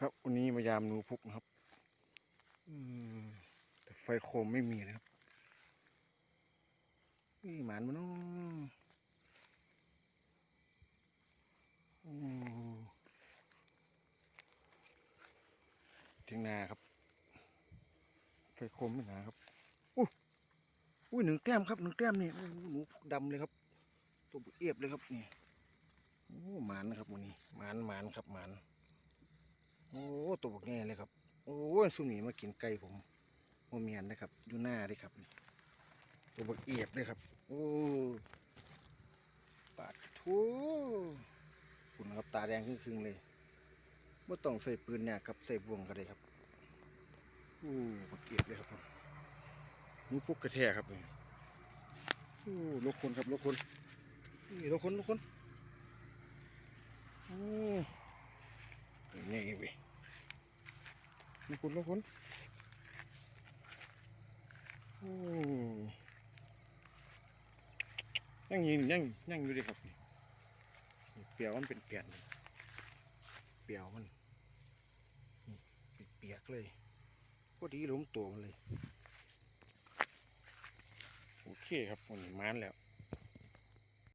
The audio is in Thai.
ครับวันนี้มายามหนูพุกนะครับอืมแต่ไฟโคมไม่มีนะครับ นี่หมานมันน้องโอ้เทียงนาครับ ไฟโคมไม่หนาครับอู้อุ้ยหนึ่งแต้มครับหนึ่งแต้มนี่หนูดำเลยครับ ตัวเอียบเลยครับนี่โอ้หมานนะครับวันนี้หมานหมานครับหมาน โอ้ตัวบกแง่เลยครับ โอ้สุนีมากินไก่ผมโมเมียนนะครับ อยู่หน้าเลยครับ ตัวบกเอียบเลยครับ โอ้ปาดทูคุณนะครับตาแดงครึ่งๆเลยไม่ต้องใส่ปืนเนี่ยครับใส่บ่วงก็ได้ครับโอ้บกเอียบเลยครับนี่พวกกระแทกครับโอ้ลูกคนครับลูกคนนี่ลูกคนลูกคนโอ้นี่ไงเว้ย ลูก คุณลูกคุณยังยิงยังยังอยู่ดีครับนี่เปียวมันเป็นแก่นเลยเปียวมันเปียกเลยพอดีหล้มตัวมันเลย โอเคครับวันนี้มานแล้ว